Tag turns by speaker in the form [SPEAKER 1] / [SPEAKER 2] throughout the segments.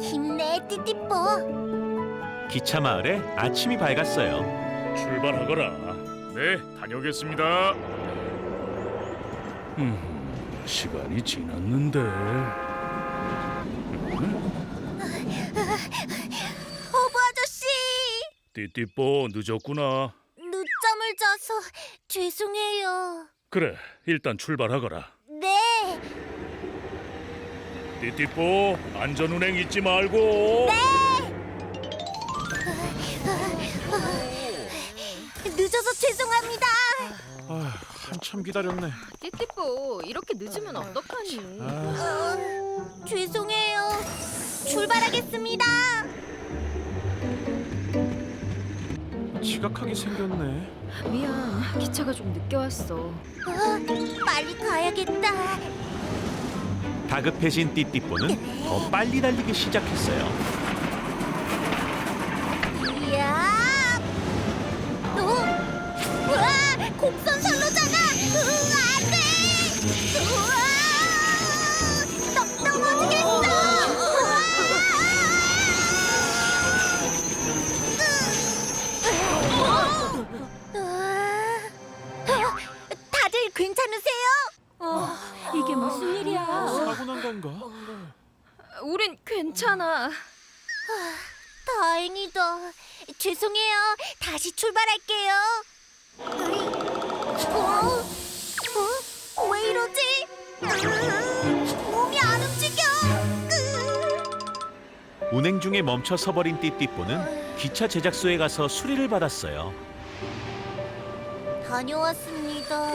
[SPEAKER 1] 힘내, 띠띠뽀.
[SPEAKER 2] 기차 마을에 아침이 밝았어요.
[SPEAKER 3] 출발하거라. 네, 다녀오겠습니다. 음, 시간이 지났는데.
[SPEAKER 1] 허브 아저씨,
[SPEAKER 3] 띠띠뽀 늦었구나.
[SPEAKER 1] 늦잠을 자서 죄송해요.
[SPEAKER 3] 그래, 일단 출발하거라.
[SPEAKER 1] 네,
[SPEAKER 3] 띠띠뽀 안전 운행 잊지 말고.
[SPEAKER 1] 늦어서 죄송합니다.
[SPEAKER 2] 아, 한참 기다렸네.
[SPEAKER 4] 띠띠뽀 이렇게 늦으면 어떡하니?
[SPEAKER 1] 어, 죄송해요. 출발하겠습니다.
[SPEAKER 2] 지각하게 생겼네.
[SPEAKER 4] 미안 기차가 좀 늦게 왔어.
[SPEAKER 1] 어, 빨리 가야겠다.
[SPEAKER 2] 다급해진 띠띠뽀는 더 빨리 달리기 시작했어요.
[SPEAKER 1] 이야! 어? 우와! 곡선 선로잖아! 으, 안 돼! 우와! 으아. 다들 괜찮으세요?
[SPEAKER 4] 이게 무슨 일이야?
[SPEAKER 2] 사고 난 건가?
[SPEAKER 4] 우린 괜찮아.
[SPEAKER 1] 다행이다. 죄송해요. 다시 출발할게요. 어? 어? 왜 이러지? 으, 몸이 안 움직여. 으.
[SPEAKER 2] 운행 중에 멈춰 서버린 띠띠뽀는 기차 제작소에 가서 수리를 받았어요.
[SPEAKER 1] 다녀왔습니다.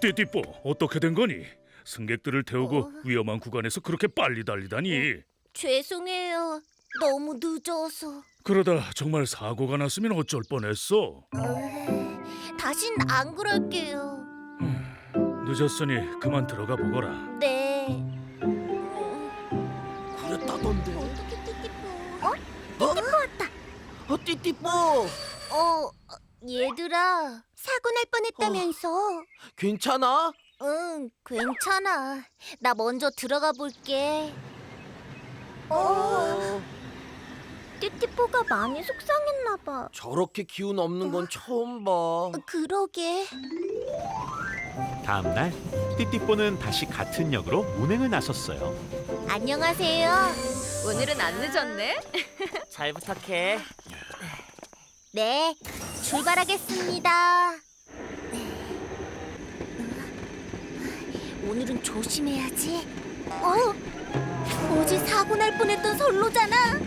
[SPEAKER 3] 띠띠뽀 어떻게 된 거니? 승객들을 태우고
[SPEAKER 1] 어.
[SPEAKER 3] 위험한 구간에서 그렇게 빨리 달리다니.
[SPEAKER 1] 죄송해요. 너무 늦어서.
[SPEAKER 3] 그러다 정말 사고가 났으면 어쩔 뻔했어.
[SPEAKER 1] 으, 다신 안 그럴게요.
[SPEAKER 3] 늦었으니 그만 들어가 보거라.
[SPEAKER 1] 네.
[SPEAKER 5] 그랬다던데.
[SPEAKER 1] 어떻게 띠띠뽀? 어? 띠띠뽀 왔다.
[SPEAKER 5] 어, 띠띠뽀.
[SPEAKER 1] 어, 얘들아. 사고 날 뻔했다면서.
[SPEAKER 5] 괜찮아?
[SPEAKER 1] 응, 괜찮아. 나 먼저 들어가 볼게. 어, 띠띠뽀가 많이 속상했나 봐.
[SPEAKER 5] 저렇게 기운 없는 건 처음 봐.
[SPEAKER 1] 그러게.
[SPEAKER 2] 다음 날 띠띠뽀는 다시 같은 역으로 운행을 나섰어요.
[SPEAKER 1] 안녕하세요.
[SPEAKER 4] 오늘은 안 늦었네.
[SPEAKER 5] 잘 부탁해.
[SPEAKER 1] 네, 출발하겠습니다. 오늘은 조심해야지. 어? 어제 사고 날 뻔했던 선로잖아.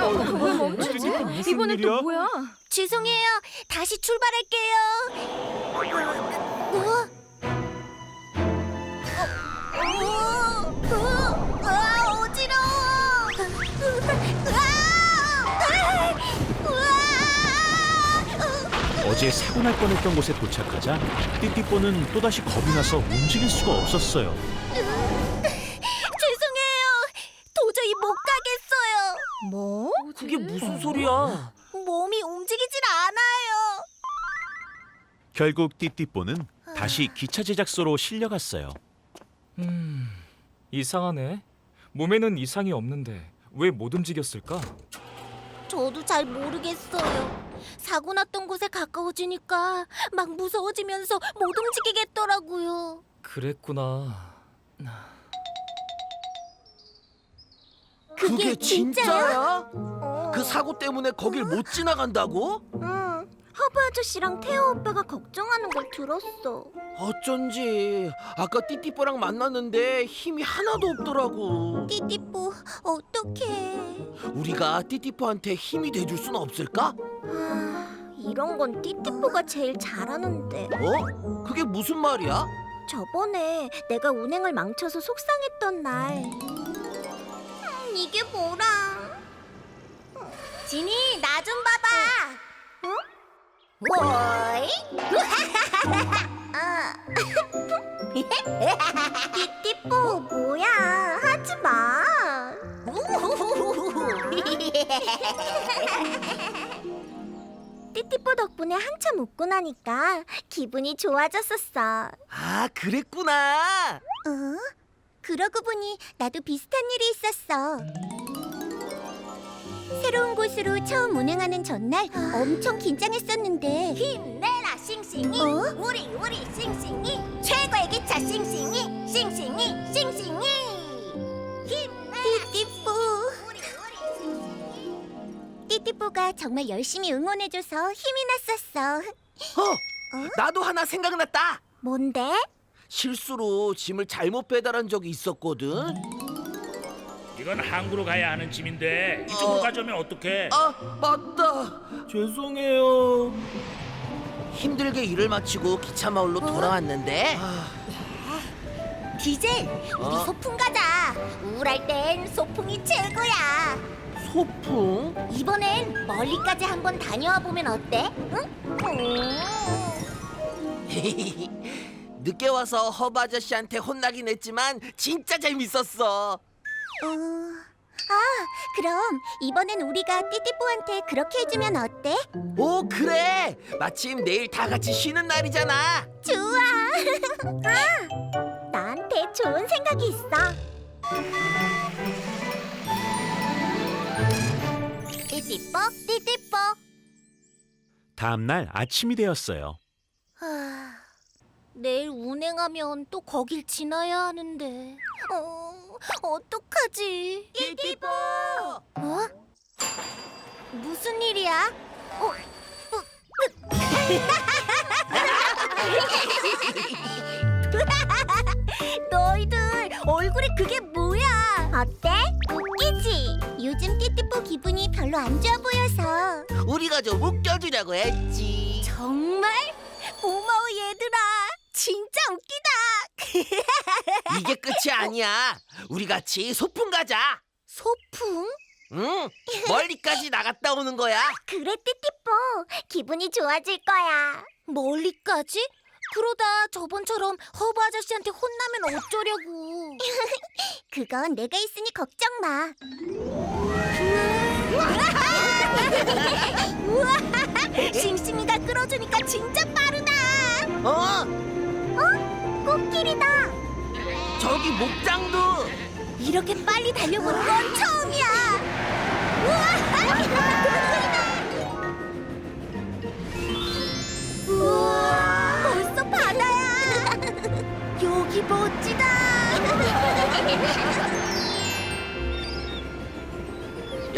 [SPEAKER 4] 어, 뭐 멈추지?
[SPEAKER 2] 무슨
[SPEAKER 4] 이번엔
[SPEAKER 2] 일이야?
[SPEAKER 4] 또 뭐야?
[SPEAKER 1] 죄송해요. 다시 출발할게요. 어? 어? 어? 어?
[SPEAKER 2] 어제 사고 날 뻔했던 곳에 도착하자 띠띠뽀는 또다시 겁이 나서 움직일 수가 없었어요.
[SPEAKER 1] 죄송해요. 도저히 못 가겠어요.
[SPEAKER 4] 뭐?
[SPEAKER 5] 그게 무슨 소리야?
[SPEAKER 1] 몸이 움직이질 않아요.
[SPEAKER 2] 결국 띠띠뽀는 다시 기차 제작소로 실려갔어요.
[SPEAKER 6] 음, 이상하네. 몸에는 이상이 없는데 왜 못 움직였을까?
[SPEAKER 1] 저도 잘 모르겠어요. 사고 났던 곳에 가까워지니까 막 무서워지면서 못 움직이겠더라고요.
[SPEAKER 6] 그랬구나.
[SPEAKER 1] 그게
[SPEAKER 5] 진짜야?
[SPEAKER 1] 어.
[SPEAKER 5] 그 사고 때문에 거길 못 지나간다고?
[SPEAKER 1] 응. 허브 아저씨랑 태호 오빠가 걱정하는 걸 들었어.
[SPEAKER 5] 어쩐지 아까 띠띠뽀랑 만났는데 힘이 하나도 없더라고.
[SPEAKER 1] 띠띠뽀 어떡해.
[SPEAKER 5] 우리가 띠띠뽀한테 힘이 돼줄 순 없을까?
[SPEAKER 1] 아, 이런 건 띠띠뽀가 제일 잘하는데.
[SPEAKER 5] 어? 그게 무슨 말이야?
[SPEAKER 1] 저번에 내가 운행을 망쳐서 속상했던 날. 음, 이게 뭐라? 지니 나 좀 봐봐. 응? 아. 띠띠뽀 뭐야? 하지 마. 띠띠뽀 덕분에 한참 웃고 나니까 기분이 좋아졌었어.
[SPEAKER 5] 아, 그랬구나.
[SPEAKER 1] 응? 그러고 보니 나도 비슷한 일이 있었어. 새로운 곳으로 처음 운행하는 전날 엄청 긴장했었는데 힘내라 싱싱이 우리 우리 싱싱이 최고의 기차 싱싱이 싱싱이 싱싱이 띠띠뽀가 정말 열심히 응원해줘서 힘이 났었어.
[SPEAKER 5] 어, 나도 하나 생각났다.
[SPEAKER 1] 뭔데?
[SPEAKER 5] 실수로 짐을 잘못 배달한 적이 있었거든.
[SPEAKER 3] 이건 항구로 가야 하는 짐인데 이쪽으로 가져오면 어떡해?
[SPEAKER 5] 아, 맞다. 죄송해요. 힘들게 일을 마치고 기차 마을로 돌아왔는데
[SPEAKER 1] 디젤, 우리
[SPEAKER 5] 어?
[SPEAKER 1] 소풍 가자. 우울할 땐 소풍이 최고야.
[SPEAKER 5] 소풍?
[SPEAKER 1] 이번엔 멀리까지 한번 다녀와 보면 어때? 응?
[SPEAKER 5] 늦게 와서 허브 아저씨한테 혼나긴 했지만 진짜 재밌었어.
[SPEAKER 1] 어... 아, 그럼 이번엔 우리가 띠띠뽀한테 그렇게 해주면 어때?
[SPEAKER 5] 오 그래. 마침 내일 다 같이 쉬는 날이잖아.
[SPEAKER 1] 좋아. 아, 나한테 좋은 생각이 있어. 띠띠뽀, 띠띠뽀.
[SPEAKER 2] 다음 날 아침이 되었어요.
[SPEAKER 1] 아, 내일 운행하면 또 거길 지나야 하는데. 어, 어떡하지? 띠띠뽀! 어? 무슨 일이야? 어, 너희들 얼굴에 그게 뭐야? 어때? 별로 안 좋아 보여서.
[SPEAKER 5] 우리가 좀 웃겨주려고 했지.
[SPEAKER 1] 정말? 고마워 얘들아. 진짜 웃기다.
[SPEAKER 5] 이게 끝이 아니야. 우리 같이 소풍 가자.
[SPEAKER 1] 소풍?
[SPEAKER 5] 응. 멀리까지 나갔다 오는 거야.
[SPEAKER 1] 그래 띠띠뽀. 기분이 좋아질 거야. 멀리까지? 그러다 저번처럼 허브 아저씨한테 혼나면 어쩌려고. 그건 내가 있으니 걱정 마. 우와! 싱싱이가 끌어주니까 진짜 빠르다.
[SPEAKER 5] 어?
[SPEAKER 1] 꽃길이다.
[SPEAKER 5] 저기 목장도.
[SPEAKER 1] 이렇게 빨리 달려본 건 처음이야.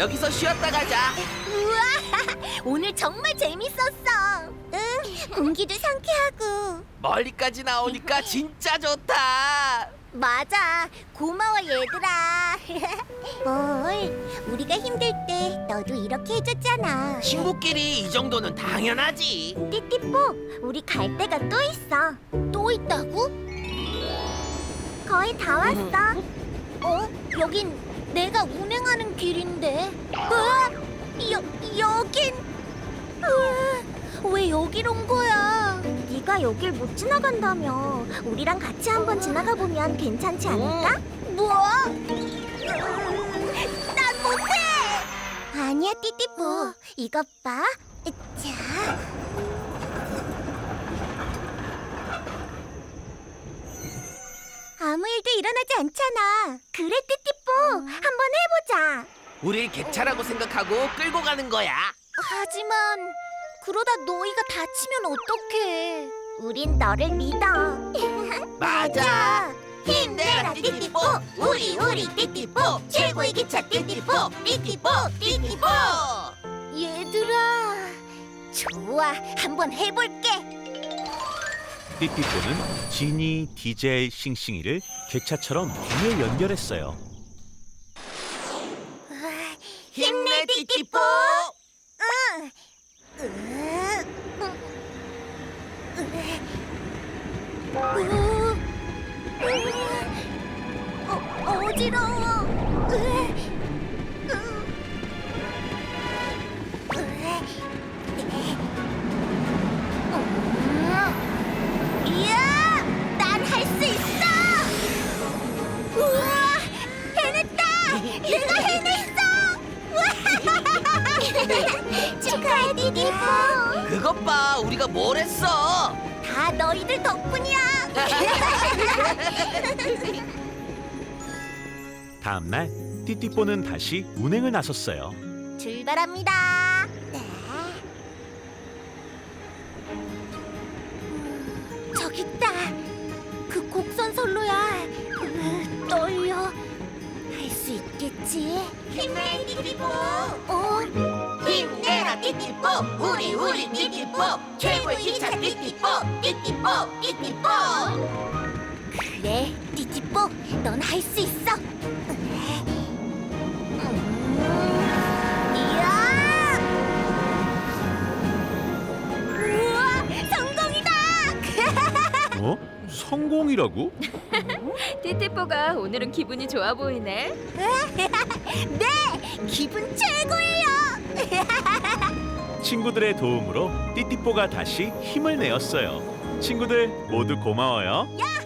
[SPEAKER 5] 여기서 쉬었다 가자.
[SPEAKER 1] 우와! 오늘 정말 재밌었어. 응, 공기도 상쾌하고.
[SPEAKER 5] 멀리까지 나오니까 진짜 좋다.
[SPEAKER 1] 맞아. 고마워 얘들아. 뭘? 우리가 힘들 때 너도 이렇게 해줬잖아.
[SPEAKER 5] 친구끼리 이 정도는 당연하지.
[SPEAKER 1] 띠띠뽀, 우리 갈 데가 또 있어. 또 있다고? 거의 다 왔어. 어? 여긴 내가 운행하는 길인데. 어? 여 여긴. 으아, 왜 여기로 온 거야? 네가 여길 못 지나간다며. 우리랑 같이 한번 지나가 보면 괜찮지 않을까? 뭐? 난 못해. 아니야, 띠띠뽀. 이것 봐. 자. 아무 일도 일어나지 않잖아. 그래, 띠띠뽀. 한번 해보자.
[SPEAKER 5] 우릴 개차라고 생각하고 끌고 가는 거야.
[SPEAKER 1] 하지만 그러다 너희가 다치면 어떡해? 우린 너를 믿어.
[SPEAKER 5] 맞아.
[SPEAKER 1] 힘내라 띠띠뽀. 우리 우리 띠띠뽀. 최고의 기차 띠띠뽀. 띠띠뽀 띠띠뽀. 얘들아. 좋아. 한번 해볼게.
[SPEAKER 2] 띠띠뽀는 지니, 디젤, 싱싱이를 객차처럼 뒤에 연결했어요.
[SPEAKER 5] 힘내 띠띠뽀.
[SPEAKER 1] 어, 어지러워. 다.
[SPEAKER 2] 다음 날 띠띠뽀는 다시 운행을 나섰어요.
[SPEAKER 1] 출발합니다. 네. 음, 저기 있다. 그 곡선 선로야. 으, 떨려. 할 수 있겠지? 힘내, 띠띠뽀. 어?
[SPEAKER 7] 힘내라 띠띠뽀 우리 우리 띠띠뽀 최고의 기차 띠띠뽀 띠띠뽀 띠띠뽀
[SPEAKER 1] 그래, 띠띠뽀. 넌 할 수 있어. 음, 이야! 우와, 성공이다!
[SPEAKER 2] 어? 성공이라고?
[SPEAKER 4] 띠띠뽀가 오늘은 기분이 좋아 보이네.
[SPEAKER 1] 네, 기분 최고예요.
[SPEAKER 2] 친구들의 도움으로 띠띠뽀가 다시 힘을 내었어요. 친구들 모두 고마워요.
[SPEAKER 1] 야호!